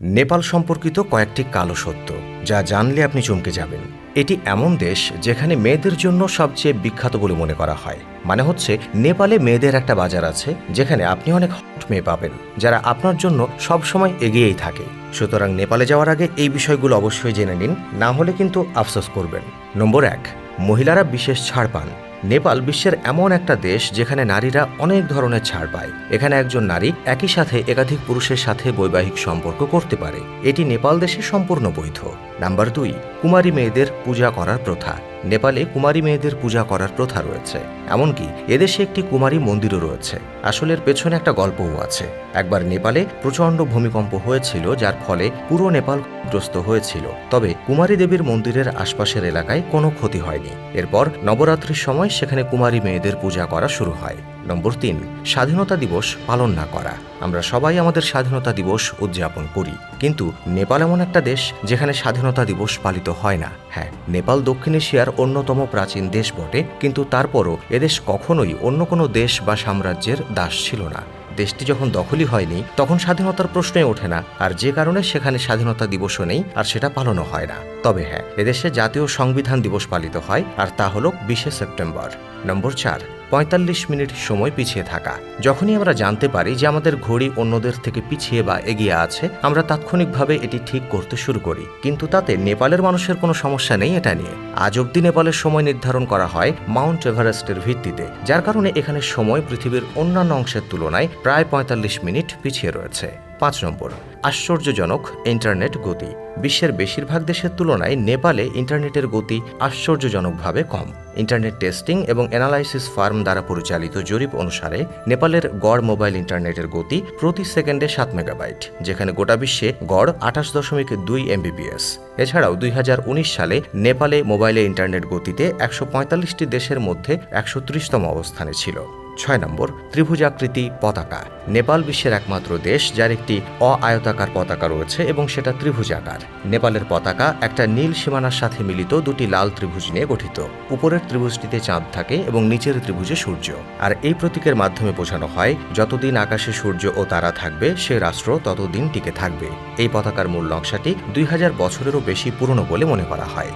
নেপাল সম্পর্কিত কয়েকটি কালো সত্য, যা জানলে আপনি চমকে যাবেন। এটি এমন দেশ যেখানে মেয়েদের জন্য সবচেয়ে বিখ্যাত বলে মনে করা হয়। মানে হচ্ছে, নেপালে মেয়েদের একটা বাজার আছে, যেখানে আপনি অনেক হট মেয়ে পাবেন, যারা আপনার জন্য সবসময় এগিয়েই থাকে। সুতরাং নেপালে যাওয়ার আগে এই বিষয়গুলো অবশ্যই জেনে নিন, না হলে কিন্তু আফসোস করবেন। নম্বর এক, মহিলারা বিশেষ ছাড় পান। নেপাল বিশ্বের এমন একটা দেশ যেখানে নারীরা অনেক ধরনের ছাড় পায়। এখানে একজন নারী একই সাথে একাধিক পুরুষের সাথে বৈবাহিক সম্পর্ক করতে পারে। এটি নেপাল দেশে সম্পূর্ণ বৈধ। নাম্বার দুই, কুমারী মেয়েদের পূজা করার প্রথা। নেপালে কুমারী মেয়েদের পূজা করার প্রথা রয়েছে। এমনকি এদেশে একটি কুমারী মন্দিরও রয়েছে। আসলে এর পেছনে একটা গল্পও আছে। একবার নেপালে প্রচণ্ড ভূমিকম্প হয়েছিল, যার ফলে পুরো নেপাল গ্রস্ত হয়েছিল। তবে কুমারী দেবীর মন্দিরের আশপাশের এলাকায় কোনো ক্ষতি হয়নি। এরপর নবরাত্রির সময় সেখানে কুমারী মেয়েদের পূজা করা শুরু হয়। নম্বর তিন, স্বাধীনতা দিবস পালন না করা। আমরা সবাই আমাদের স্বাধীনতা দিবস উদযাপন করি। কিন্তু নেপাল এমন একটা দেশ যেখানে স্বাধীনতা দিবস পালিত হয় না। হ্যাঁ নেপাল দক্ষিণ এশিয়ার অন্যতম প্রাচীন দেশ বটে, কিন্তু তারপরও এদেশ কখনোই অন্য কোনো দেশ বা সাম্রাজ্যের দাস ছিল না। দেশটি যখন দখলই হয়নি, তখন স্বাধীনতার প্রশ্নই ওঠে না, আর যে কারণে সেখানে স্বাধীনতা দিবসও নেই, আর সেটা পালনও হয় না। তবে হ্যাঁ এদেশে জাতীয় সংবিধান দিবস পালিত হয়, আর তা হল বিশে সেপ্টেম্বর। নম্বর চার পঁয়তাল্লিশ মিনিট সময় পিছিয়ে থাকা। যখনই আমরা জানতে পারি যে আমাদের ঘড়ি অন্যদের থেকে পিছিয়ে বা এগিয়ে আছে, আমরা তাৎক্ষণিকভাবে এটি ঠিক করতে শুরু করি। কিন্তু তাতে নেপালের মানুষের কোনো সমস্যা নেই এটা নিয়ে। আজ অব্দি নেপালের সময় নির্ধারণ করা হয় মাউন্ট এভারেস্টের ভিত্তিতে, যার কারণে এখানে সময় পৃথিবীর অন্যান্য অংশের তুলনায় প্রায় পঁয়তাল্লিশ মিনিট পিছিয়ে রয়েছে। পাঁচ নম্বর, আশ্চর্যজনক ইন্টারনেট গতি। বিশ্বের বেশিরভাগ দেশের তুলনায় নেপালে ইন্টারনেটের গতি আশ্চর্যজনকভাবে কম। ইন্টারনেট টেস্টিং এবং অ্যানালাইসিস ফার্ম দ্বারা পরিচালিত জরিপ অনুসারে নেপালের গড় মোবাইল ইন্টারনেটের গতি প্রতি সেকেন্ডে সাত মেগাবাইট, যেখানে গোটা বিশ্বে গড় আঠাশ দশমিক দুই এমবিপিএস। এছাড়াও দুই হাজার উনিশ সালে নেপালে মোবাইলে ইন্টারনেট গতিতে একশো দেশের মধ্যে একশো ত্রিশতম অবস্থানে ছিল। ছয় নম্বর ত্রিভুজাকৃতি পতাকা। নেপাল বিশ্বের একমাত্র দেশ যার একটি অ আয়তাকার পতাকা রয়েছে এবং সেটা ত্রিভুজাকার। নেপালের পতাকা একটা নীল সীমানার সাথে মিলিত দুটি লাল ত্রিভুজ নিয়ে গঠিত। উপরের ত্রিভুজটিতে চাঁদ থাকে এবং নিচের ত্রিভুজে সূর্য। আর এই প্রতীকের মাধ্যমে বোঝানো হয়, যতদিন আকাশে সূর্য ও তারা থাকবে, সে রাষ্ট্র ততদিন টিকে থাকবে। এই পতাকার মূল নকশাটি দুই হাজার বছরেরও বেশি পুরনো বলে মনে করা হয়।